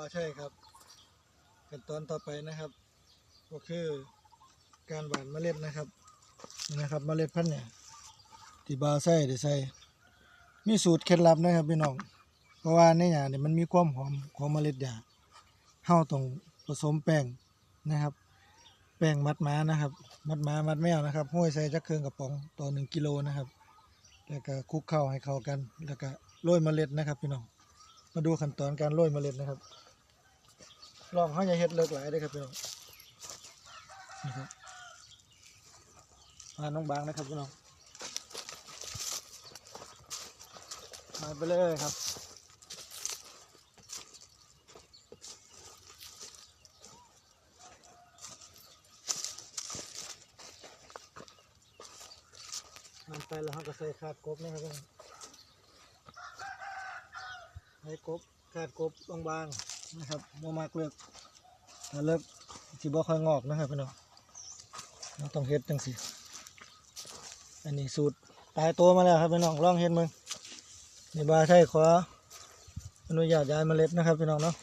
าใช่ครับขั้นตอนต่อไปนะครับ ก็คือการหว่านเมล็ดนะครับนี่นะครับเมล็ดพันธุ์เนี่ยที่บาใส่ได้ใส่มีสูตรเคล็ดลับนะครับพี่น้องเพราะว่าในหญ้าเนี่ยมันมีความหอมของเมล็ดหญ้าเฮาต้องผสมแป้งนะครับ แป้งมัดม้านะครับ มัดม้ามัดแมวนะครับห้อยใส่จักเครื่องกระป๋องต่อหนึ่งกิโลนะครับ แล้วก็คลุกเข้าให้เข้ากัน แล้วก็โรยเมล็ดนะครับพี่น้องมาดูขั้นตอนการโรยเมล็ดนะครับ ลองเขาอย่าเฮ็ดเลิกหลายเด้ครับพี่น้องนะครับมาน้องบางนะครับพี่น้องมาไปเลยครับมันไปแล้วเขาก็ใส่ขาดกบนะครับพี่น้องให้กบขาดกบบางๆ นะครับโมมากเลือกถ้าเลิกสิบ่ค่อยงอกนะครับพี่น้องเราต้องเฮ็ดจังสิอันนี้สูตรตายตัวมาแล้วครับพี่น้องลองเฮ็ดมึงนี่บาใช่ขออนุญาตย้ายเมล็ดนะครับพี่น้องเนาะ